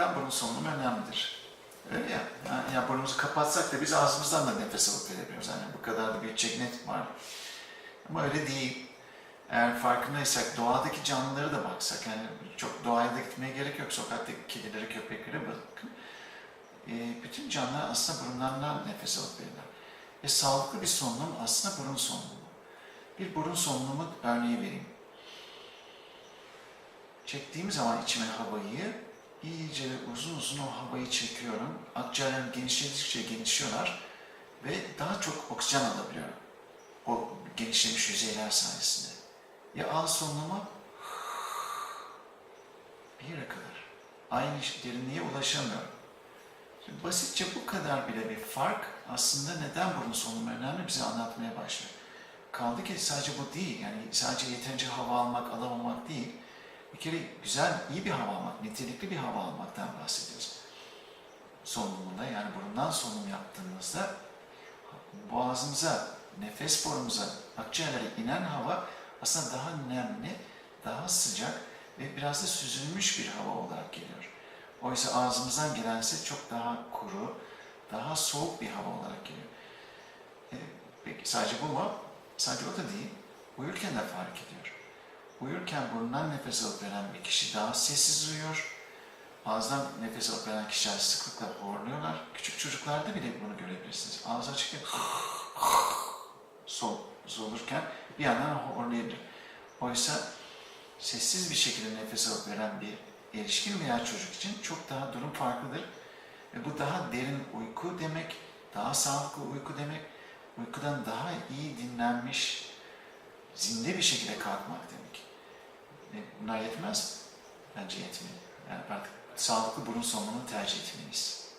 neden burun solunumu önemlidir? Öyle ya. Yani, ya burnumuzu kapatsak da biz ağzımızdan da nefes alıp verebiliyoruz. Yani bu kadar da bir çeknet var. Ama öyle değil. Eğer farkındaysak doğadaki canlılara da baksak yani çok doğaya da gitmeye gerek yok. Sokaktaki kedilere, köpeklere bakın. Ee, bütün canlılar aslında burunlarından nefes alıp verirler. Ve sağlıklı bir solunum aslında burun solunumu. Bir burun solunumu örneği vereyim. Çektiğim zaman içime havayı iyice uzun uzun o havayı çekiyorum. Akciğerler genişledikçe genişliyorlar ve daha çok oksijen alabiliyorum. O genişlemiş yüzeyler sayesinde. Ya ağız solunumu bir yere kadar. Aynı derinliğe ulaşamıyorum. Şimdi basitçe bu kadar bile bir fark aslında neden burun solunumu önemli bize anlatmaya başlıyor. Kaldı ki sadece bu değil. Yani sadece yeterince hava almak, alamamak değil. Bir kere güzel, iyi bir hava almak, nitelikli bir hava almaktan bahsediyoruz. Solunumunda yani burundan solunum yaptığımızda boğazımıza, nefes borumuza, akciğerlere inen hava aslında daha nemli, daha sıcak ve biraz da süzülmüş bir hava olarak geliyor. Oysa ağzımızdan gelense çok daha kuru, daha soğuk bir hava olarak geliyor. E, peki sadece bu mu? Sadece o da değil. Uyurken de fark ediyor. Uyurken burundan nefes alıp veren bir kişi daha sessiz uyuyor. Ağızdan nefes alıp veren kişiler sıklıkla horluyorlar. Küçük çocuklarda bile bunu görebilirsiniz. Ağız açık yapıyor. Sol, solurken bir yandan horlayabilir. Oysa sessiz bir şekilde nefes alıp veren bir erişkin veya çocuk için çok daha durum farklıdır. Ve bu daha derin uyku demek, daha sağlıklı uyku demek, uykudan daha iyi dinlenmiş, zinde bir şekilde kalkmak bunlar yetmez? Bence yetmeli. Yani artık sağlıklı burun sonunu tercih etmeliyiz.